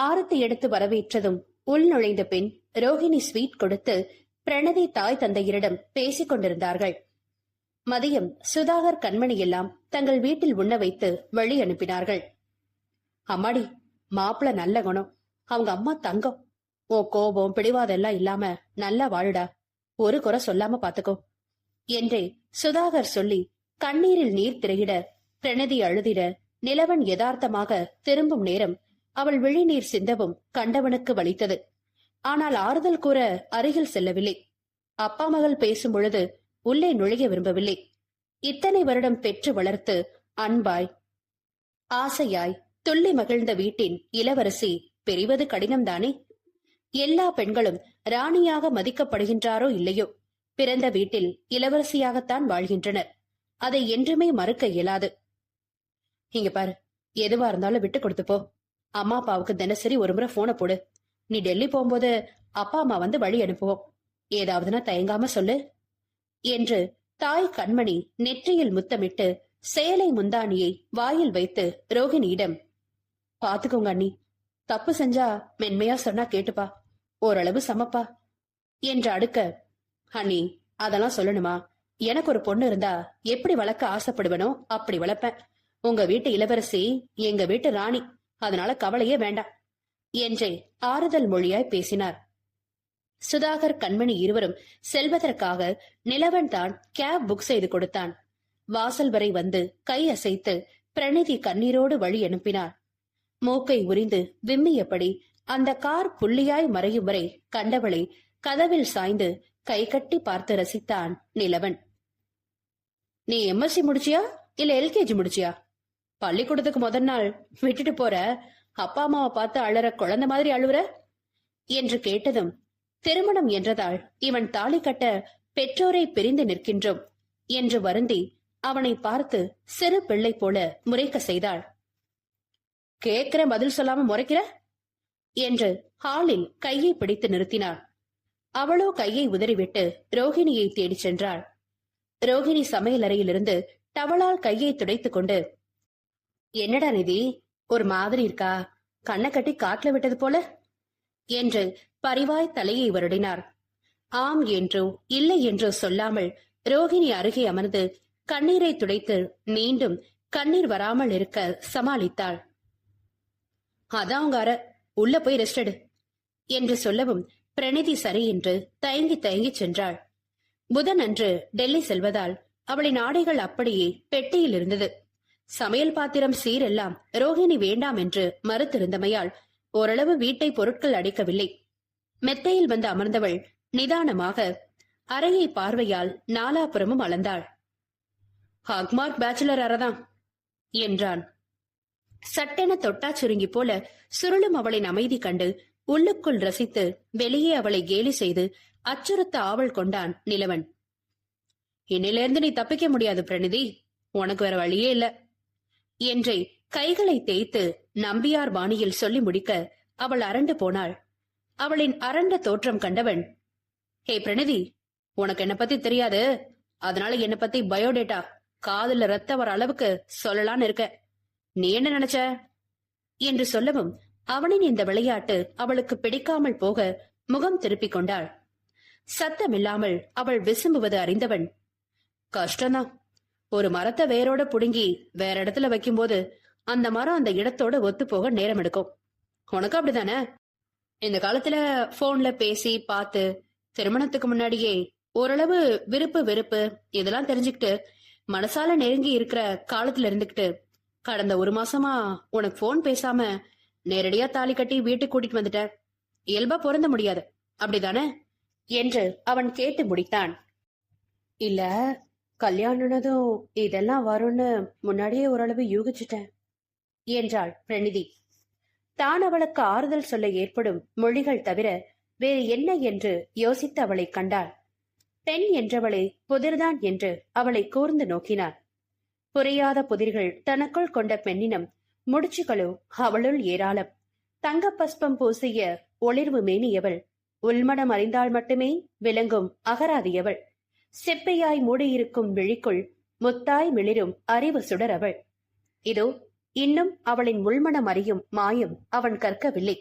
ஆரத்தி எடுத்து வரவேற்றதும் உள் நுழைந்த பின் ரோஹிணி ஸ்வீட் கொடுத்து பிரணதி தாய் தந்தையரிடம் பேசிக் கொண்டிருந்தார்கள். மதியம் சுதாகர் கண்மணி எல்லாம் தங்கள் வீட்டில் உண்ண வைத்து வழி அனுப்பினார்கள். அம்மாடி மாப்பிள நல்ல குணம். அவங்க அம்மா தங்கம். ஓ கோபம் பிடிவாதெல்லாம் இல்லாம நல்லா வாழுடா. ஒரு குறை சொல்லாம பாத்துக்கோ. என்றே சுதாகர் சொல்லி கண்ணீரில் நீர் திரையிட பிரணதி அழுதிட நிலவன் யதார்த்தமாக திரும்பும் நேரம் அவள் விழிநீர் சிந்தவும் கண்டவனுக்கு வலித்தது. ஆனால் ஆறுதல் கூற அருகில் செல்லவில்லை. அப்பா மகள் பேசும் பொழுது உள்ளே நுழைய விரும்பவில்லை. இத்தனை வருடம் பெற்று வளர்த்து அன்பாய் ஆசையாய் துள்ளி மகிழ்ந்த வீட்டின் இளவரசி பெரிவது கடினம்தானே? எல்லா பெண்களும் ராணியாக மதிக்கப்படுகின்றாரோ இல்லையோ? பிறந்த வீட்டில் இளவரசியாகத்தான் வாழ்கின்றனர். அதை என்றுமே மறுக்க இயலாது. இங்க பாரு எதுவா இருந்தாலும் விட்டு கொடுத்துப்போ அம்மா அப்பாவுக்கு தினசரி ஒரு முறை போனை போடு. நீ டெல்லி போகும்போது அப்பா அம்மா வந்து வழி அனுப்புவோம். ஏதாவதுனா தயங்காம சொல்லு. என்று தாய் கண்மணி நெற்றியில் முத்தமிட்டு சேலை முந்தானியை வாயில் வைத்து ரோகிணியிடம் பாத்துக்கோங்க அண்ணி தப்பு செஞ்சா மென்மையா சொன்னா கேட்டுப்பா. ஓரளவு சமப்பா. என்று அடுக்க அண்ணி அதெல்லாம் சொல்லணுமா? எனக்கு ஒரு பொண்ணு இருந்தா எப்படி வளர்க்க ஆசைப்படுவனோ அப்படி வளர்ப்பேன். உங்க வீட்டு இளவரசி எங்க வீட்டு ராணி அதனால கவலையே வேண்டாம் என்றே ஆறுதல் மொழியாய் பேசினார். சுதாகர் கண்மணி இருவரும் செல்வதற்காக நிலவன் தான் கேப் புக் செய்து கொடுத்தான். வாசல் வரை வந்து கை அசைத்து பிரணிதி கண்ணீரோடு வழி அனுப்பினார். மூக்கை உரிந்து விம்மியபடி அந்த கார் புள்ளியாய் மறையும் வரை கண்டவளை கதவில் சாய்ந்து கை கட்டி பார்த்து ரசித்தான் நிலவன். நீ எம்எஸ்சி முடிச்சியா? இல்ல எல்கேஜி முடிச்சியா? பள்ளிக்கூடத்துக்கு முதல் நாள் விட்டுட்டு போற? அப்பா அம்மாவை பார்த்து அழற குழந்தை மாதிரி அழுவுற? என்று கேட்டதும் திருமணம் என்றதால் இவன் தாலி கட்ட பெற்றோரை பிரிந்து நிற்கின்றோம் என்று வருந்தி அவனை பார்த்து சிறு பிள்ளை போல முறைக்க செய்தாள். கேட்கிற பதில் சொல்லாம முறைக்கிற? என்று ஹாலில் கையை பிடித்து நிறுத்தினாள். அவளோ கையை உதறிவிட்டு ரோஹிணியை தேடிச் சென்றாள். ரோஹிணி சமையலறையிலிருந்து டவலால் கையை துடைத்துக் கொண்டு என்னடா நிதி? ஒரு மாதிரி இருக்கா? கண்ணை கட்டி காட்டுல விட்டது போல? என்று பரிவாய் தலையை வருடினார். ஆம் என்றோ இல்லை என்றோ சொல்லாமல் ரோகிணி அருகே அமர்ந்து கண்ணீரை துடைத்து மீண்டும் கண்ணீர் வராமல் இருக்க சமாளித்தாள். அதான் உங்க உள்ள போய் ரெஸ்ட் எடு என்று சொல்லவும் பிரணிதி சரி என்று தயங்கி தயங்கி சென்றாள். புதன் அன்று டெல்லி செல்வதால் அவளின் ஆடைகள் அப்படியே பெட்டியில் இருந்தது. சமையல் பாத்திரம் சீரெல்லாம் ரோஹிணி வேண்டாம் என்று மறுத்திருந்தமையால் ஓரளவு வீட்டை பொருட்கள் அடைக்கவில்லை. மெத்தையில் வந்து அமர்ந்தவள் நிதானமாக அறையை பார்வையால் நாலாபுறமும் அளந்தாள். ஹாக்மார்க் பேச்சுலர் அறதான் என்றான். சட்டென தொட்டா சுருங்கி போல சுருளும் அவளின் அமைதி கண்டு உள்ளுக்குள் ரசித்து வெளியே அவளை கேலி செய்து அச்சுறுத்த ஆவல் கொண்டான் நிலவன். இன்னிலிருந்து நீ தப்பிக்க முடியாது பிரணிதி. உனக்கு வேற வழியே இல்ல. என்றே கைகளை தேய்த்து நம்பியார் பாணியில் சொல்லி முடிக்க அவள் அரண்டு போனாள். அவளின் அரண்ட தோற்றம் கண்டவன் ஹே பிரணதி உனக்கு என்ன பத்தி தெரியாது. அதனால என்ன பத்தி பயோடேட்டா காதுல ரத்த வர அளவுக்கு சொல்லலான்னு இருக்க. நீ என்ன நினைச்ச? என்று சொல்லவும் அவனின் இந்த விளையாட்டு அவளுக்கு பிடிக்காமல் போக முகம் திருப்பிக் கொண்டாள். சத்தமில்லாமல் அவள் விசும்புவது அறிந்தவன் கஷ்டம்தான். ஒரு மரத்தை வேரோட புடுங்கி வேற இடத்துல வைக்கும்போது அந்த மரம் அந்த இடத்தோட ஒத்து போக நேரம் எடுக்கும். உனக்கு அப்படிதானே? இந்த காலத்துல போன்ல பேசி பார்த்து திருமணத்துக்கு முன்னாடியே ஓரளவு விருப்பு வெறுப்பு இதெல்லாம் தெரிஞ்சுக்கிட்டு மனசால நெருங்கி இருக்கிற காலத்துல இருந்துகிட்டு கடந்த ஒரு மாசமா உனக்கு போன் பேசாம நேரடியா தாலி கட்டி வீட்டுக்கு கூட்டிட்டு வந்துட்ட இயல்பா பொருந்த முடியாது. அப்படிதானே? என்று அவன் கேட்டு முடித்தான். இல்ல கல்யாணனதும் இதெல்லாம் வரும்னு முன்னாடியே ஓரளவு யூகிச்சிட்டேன் என்றாள் பிரணிதி. தான் அவளுக்கு ஆறுதல் சொல்ல ஏற்படும் மொழிகள் தவிர வேறு என்ன என்று யோசித்து அவளை கண்டாள். பெண் என்றவளை புதிர்தான் என்று அவளை கூர்ந்து நோக்கினார் புரியாத புதிர்கள் தனக்குள் கொண்ட பெண்ணினம் முடிச்சுகளோ அவளுள் ஏராளம். தங்க பஸ்பம் பூசிய ஒளிர்வு மேனியவள் உள்மனம் அறிந்தால் மட்டுமே விளங்கும் அகராதியவள். செப்பையாய் மூடியிருக்கும் விழிக்குள் முத்தாய் மிளிரும் அறிவு சுடரவள் இதோ இன்னும் அவளின் உள்மனம் அறியும் மாயம் அவன் கற்கவில்லை.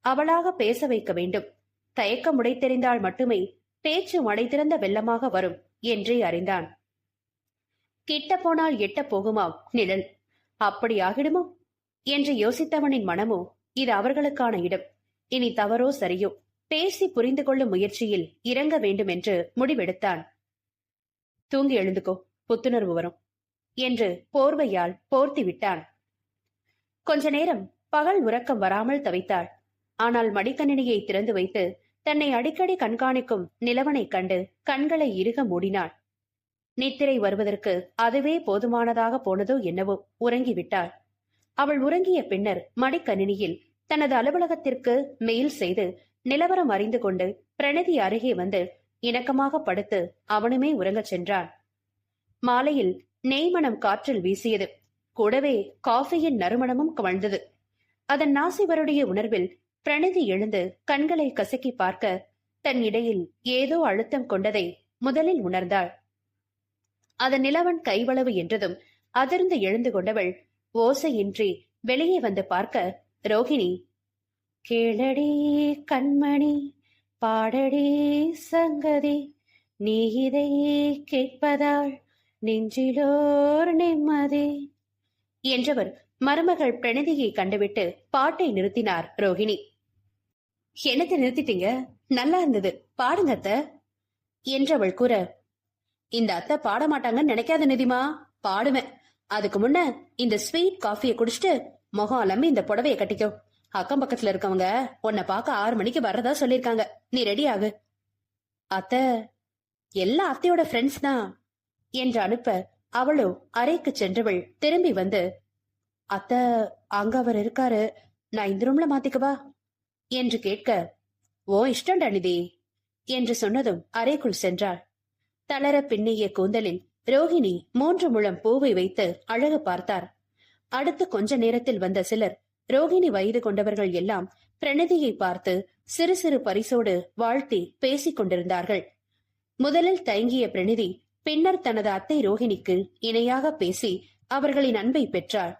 அவளாக பேச வைக்க வேண்டும். தயக்கம் உடைத்தெறிந்தால் மட்டுமே பேச்சு மடைத்திறந்த திறந்த வெள்ளமாக வரும் என்றே அறிந்தான். கிட்ட போனால் எட்ட போகுமாம் நிழல்? அப்படி ஆகிடுமோ? என்று யோசித்தவனின் மனமோ இது அவர்களுக்கான இடம். இனி தவறோ சரியோ? பேசி புரிந்து கொள்ளும் முயற்சியில் இறங்க வேண்டும் என்று முடிவெடுத்தான். தூங்கி எழுந்துக்கோ புத்துணர்வு வரும் என்று போர்வையால் போர்த்தி விட்டான் கொஞ்ச நேரம் பகல் உறக்கம் வராமல் தவித்தாள். ஆனால் மடிக்கணினியை திறந்து வைத்து தன்னை அடிக்கடி கண்காணிக்கும் நிலவனை கண்டு கண்களை இறுக மூடினாள். நித்திரை வருவதற்கு அதுவே போதுமானதாக போனதோ என்னவோ உறங்கிவிட்டாள். அவள் உறங்கிய பின்னர் மடிக்கணினியில் தனது அலுவலகத்திற்கு மெயில் செய்து நிலவரம் அறிந்து கொண்டு பிரணதி அருகே வந்து இணக்கமாக படுத்து அவனுமே உறங்கச் சென்றான் மாலையில் நெய்மணம் காற்றில் வீசியது. கூடவே காஃபியின் நறுமணமும் கவழ்ந்தது. அதன் நாசிவருடைய உணர்வில் பிரணதி எழுந்து கண்களை கசக்கி பார்க்க தன் இடையில் ஏதோ அழுத்தம் கொண்டதை முதலில் உணர்ந்தாள். அதன் நிலவன் கைவளவு என்றதும் அதிர்ந்து எழுந்து கொண்டவள் ஓசையின்றி வெளியே வந்து பார்க்க ரோகிணி கேளடி கண்மணி பாடடி சங்கதி நீ இதை கேட்பதால் நெஞ்சிலோர் நிம்மதி. என்றவர் மருமகள் பிரணதியை கண்டுவிட்டு பாட்டை நிறுத்தினார் ரோகிணி என்னத்தை நிறுத்திட்டீங்க? நல்லா இருந்தது. பாடுங்க அத்தை. என்றவள் கூற இந்த அத்தை பாட மாட்டாங்கன்னு நினைக்காத நிதிமா. பாடுவேன். அதுக்கு முன்ன இந்த ஸ்வீட் காஃபியை குடிச்சிட்டு முகம் அலம்பி இந்த புடவைய கட்டிக்கோ. அக்கம் பக்கத்துல இருக்கவங்க உன்னை பார்க்க ஆறு மணிக்கு வர்றதா சொல்லிருக்காங்க. நீ ரெடி ஆகு. அத்த எல்லா அத்தையோட ஃப்ரெண்ட்ஸ் தான் என்று அனுப்ப அவளோ அறைக்கு சென்றவள் திரும்பி வந்து அத்த அங்க அவர் இருக்காரு. நான் இந்த ரூம்ல மாத்திக்கவா என்று கேட்க ஓ இஷ்டம்டா நிதி என்று சொன்னதும் அறைக்குள் சென்றாள். தளர பின்னிய கூந்தலில் ரோஹிணி மூன்று முழம் பூவை வைத்து அழகு பார்த்தார். அடுத்து கொஞ்ச நேரத்தில் வந்த சிலர் ரோகிணி வயது கொண்டவர்கள் எல்லாம் பிரணதியை பார்த்து சிறு சிறு பரிசோடு வாழ்த்தி பேசிக் கொண்டிருந்தார்கள். முதலில் தயங்கிய பிரணதி பின்னர் தனது அத்தை ரோஹிணிக்கு இணையாக பேசி அவர்களின் அன்பை பெற்றாள்.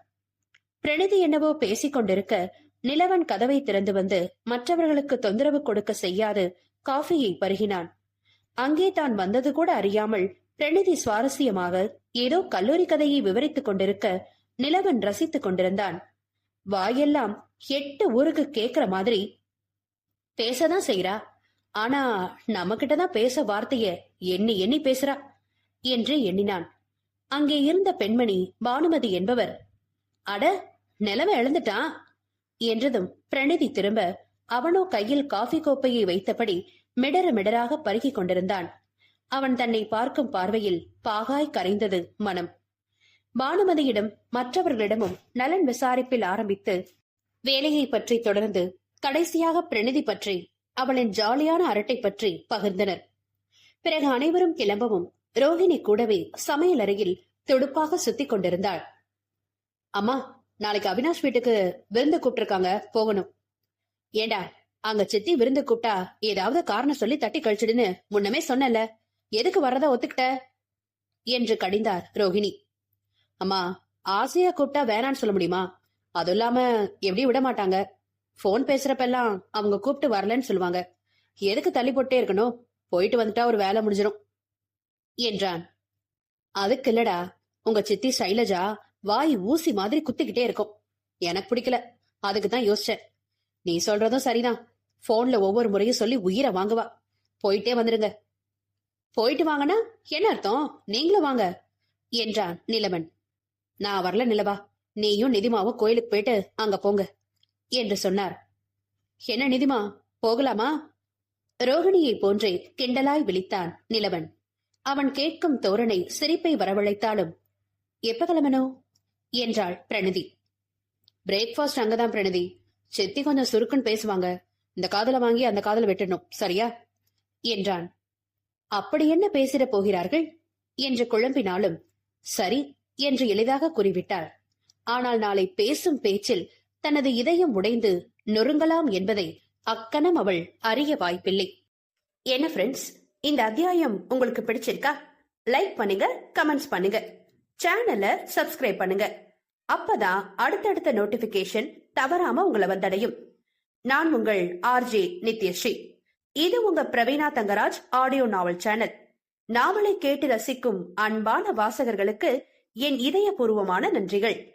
பிரணதி என்னவோ பேசிக் கொண்டிருக்க நிலவன் கதவை திறந்து வந்து மற்றவர்களுக்கு தொந்தரவு கொடுக்க செய்யாது காஃபியை பருகினான். அங்கே தான் வந்தது கூட அறியாமல் பிரணதி சுவாரஸ்யமாக ஏதோ கல்லூரி கதையை விவரித்துக் கொண்டிருக்க நிலவன் ரசித்துக் கொண்டிருந்தான். வாயெல்லாம் எட்டு ஊருக்கு கேக்குற மாதிரி பேசதான் செய்யறா ஆனா நம்ம தான் பேச வார்த்தைய எண்ணி எண்ணி பேசுறா என்று எண்ணினான். அங்கே இருந்த பெண்மணி பானுமதி என்பவர் அட நிலவ எழுந்துட்டான் என்றதும் பிரணிதி திரும்ப அவனோ கையில் காஃபி கோப்பையை வைத்தபடி மிடர மிடராக பருகிக் கொண்டிருந்தான். அவன் தன்னை பார்க்கும் பார்வையில் பாகாய் கரைந்தது மனம். பானுமதியிடம் மற்றவர்களிடமும் நலன் விசாரிப்பில் ஆரம்பித்து வேலையை பற்றி தொடர்ந்து கடைசியாக பிரணிதி பற்றி அவளின் ஜாலியான அரட்டை பற்றி பகிர்ந்தனர். பிறகு அனைவரும் கிளம்பவும் ரோஹிணி கூடவே சமையல் அறையில் துடுப்பாக சுத்திக் கொண்டிருந்தாள். அம்மா நாளைக்கு அவினாஷ் வீட்டுக்கு விருந்து கூப்பிட்டிருக்காங்க போகணும். ஏண்டா அங்க சித்தி விருந்து கூப்பிட்டா ஏதாவது காரணம் சொல்லி தட்டி கழிச்சிடுன்னு முன்னமே சொன்னல எதுக்கு வர்றதா ஒத்துக்கிட்ட? என்று கடிந்தார் ரோஹிணி. அம்மா ஆசையா கூப்பிட்டா வேணான்னு சொல்ல முடியுமா? அதுவும் இல்லாம எப்படி விட மாட்டாங்க. போன் பேசுறப்பெல்லாம் அவங்க கூப்பிட்டு வரலன்னு சொல்லுவாங்க. எதுக்கு தள்ளி போட்டே இருக்கணும்? போயிட்டு வந்துட்டா ஒரு வேலை முடிஞ்சிடும் என்றான். அதுக்கு இல்லடா உங்க சித்தி சைலஜா வாய் ஊசி மாதிரி குத்திக்கிட்டே இருக்கும். எனக்கு பிடிக்கல. அதுக்கு தான் யோசிச்சேன். நீ சொல்றதும் சரிதான். போன்ல ஒவ்வொரு முறையும் சொல்லி உயிரை வாங்குவா. போயிட்டே வந்துருங்க. போயிட்டு வாங்கன்னா என்ன அர்த்தம்? நீங்களும் வாங்க என்றான் நிலவன். நான் வரல நிலவா. நீயும் நிதிமாவும் கோயிலுக்கு போயிட்டு அங்க போங்க என்று சொன்னார். என்ன நிதிமா போகலாமா? ரோகிணியை போன்றே கிண்டலாய் விழித்தான் நிலவன். அவன் கேட்கும் தோரணை சிரிப்பை வரவழைத்தாலும் எப்ப கிளம்பனோ? என்றாள் பிரணதி. பிரேக்ஃபாஸ்ட் அங்கதான் பிரணதி. செத்தி கொஞ்சம் சுருக்குன்னு பேசுவாங்க. இந்த காதல வாங்கி அந்த காதல வெட்டணும் சரியா? என்றான். அப்படி என்ன பேசிட போகிறார்கள்? என்று குழம்பினாலும் சரி என்று எளிதாக கூறிவிட்டாள் ஆனால் நாளை பேசும் பேச்சில் தனது இதயம் உடைந்து நொறுங்கலாம் என்பதை அக்கணம் அவள் அறிய வாய்ப்பில்லை. என்ன ஃப்ரெண்ட்ஸ் இந்த அத்தியாயம் உங்களுக்கு பிடிச்சிருக்கா? லைக் பண்ணுங்க கமெண்ட்ஸ் பண்ணுங்க. சேனலை சப்ஸ்கிரைப் பண்ணுங்க. அப்பதான் அடுத்தடுத்த நோட்டிபிகேஷன் தவறாம உங்களை வந்தடையும். நான் உங்கள் ஆர்ஜே நித்யஸ்ரீ. இது உங்க Praveena Thangaraj audio novel channel நாவலை கேட்டு ரசிக்கும் அன்பான வாசகர்களுக்கு என் இதயபூர்வமான நன்றிகள்.